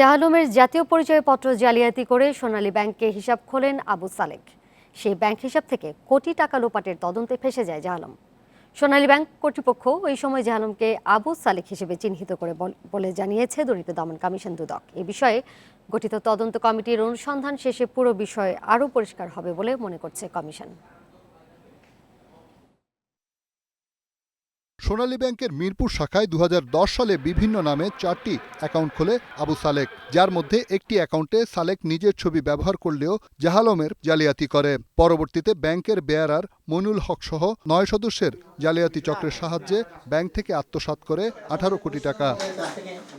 জাহালমের জাতীয় পরিচয়পত্র জালিয়াতি করে সোনালী ব্যাংকে হিসাব খোলেন আবু সালেক। সেই ব্যাংক হিসাব থেকে কোটি টাকা লোপাটের তদন্তে ফেসে যায় জাহালম। সোনালী ব্যাংক কর্তৃপক্ষ ওই সময় জাহালমকে আবু সালেক হিসেবে চিহ্নিত করে বলে জানিয়েছে দরিদ্র দমন কমিশন দুদক। এ বিষয়ে গঠিত তদন্ত কমিটির অনুসন্ধান শেষে পুরো বিষয় আরও পরিষ্কার হবে বলে মনে করছে কমিশন। সোনালী ব্যাংকের মিরপুর শাখায় দু হাজার দশ সালে বিভিন্ন নামে চারটি অ্যাকাউন্ট খোলে আবু সালেক, যার মধ্যে একটি অ্যাকাউন্টে সালেক নিজের ছবি ব্যবহার করলেও জাহালমের জালিয়াতি করে। পরবর্তীতে ব্যাংকের বেয়ারার মইনুল হক সহ নয় সদস্যের জালিয়াতি চক্রের সাহায্যে ব্যাংক থেকে আত্মসাৎ করে আঠারো কোটি টাকা।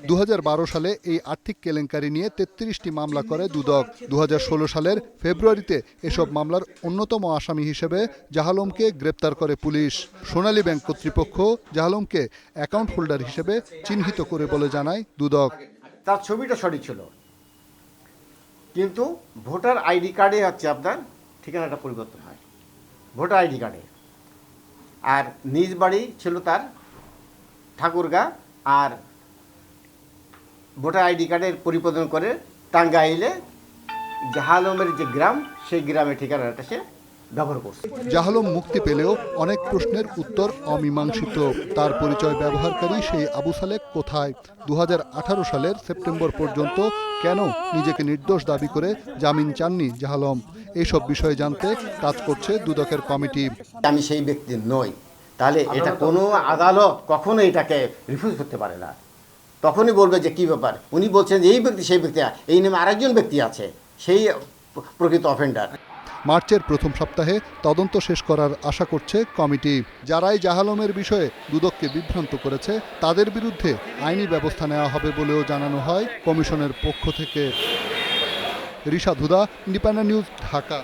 দু হাজার বারো সালে এই আর্থিক কেলেঙ্কারি নিয়ে তেত্রিশটি মামলা করে দুদক। দুহাজার ষোলো সালের ফেব্রুয়ারিতে এসব মামলার অন্যতম আসামি হিসেবে জাহালমকে গ্রেপ্তার করে পুলিশ। সোনালী ব্যাংক কর্তৃপক্ষ জাহালমকে অ্যাকাউন্ট হোল্ডার হিসেবে চিহ্নিত করে বলে জানায় দুদক। তার ছবিটা সঠিক ছিল। কিন্তু ভোটার আইডি কার্ডে হচ্ছে আপনার ঠিকানাটা পরিবর্তন হয়। ভোটার আইডি কার্ডে। আর নিজ বাড়ি ছিল তার ঠাকুরগা, আর ভোটার আইডি কার্ডের পরিবর্তন করে টাঙ্গাইলে জাহালমের যে গ্রাম, সেই গ্রামের ঠিকানাটা সে ব্যবহার করছে। জাহালম মুক্তি পেলেও অনেক প্রশ্নের উত্তর অমীমাংসিত। তার পরিচয় ব্যবহারকারী সেই আবু সালেক কোথায়? দু হাজার আঠারো সালের সেপ্টেম্বর পর্যন্ত কেন নিজেকে নির্দোষ দাবি করে জামিন চাননি জাহালম? এইসব বিষয়ে জানতে কাজ করছে দুদকের কমিটি। আমি সেই ব্যক্তি নই। তাহলে এটা কোনো আদালত কখনো এটাকে রিফিউজ করতে পারে না। তখনই বলবে যে কি ব্যাপার? উনি বলছেন যে এই ব্যক্তি সেই ব্যক্তি এই নামে আরেকজন ব্যক্তি আছে সেই প্রকৃত অফেন্ডার মার্চের প্রথম সপ্তাহে তদন্ত শেষ করার আশা করছে কমিটি। যারাই জাহালমের বিষয়ে দুদককে বিভ্রান্ত করেছে, তাদের বিরুদ্ধে আইনি ব্যবস্থা নেওয়া হবে বলেও জানানো হয় কমিশনের পক্ষ থেকে। Risha Dhuda, Independent News, Dhaka.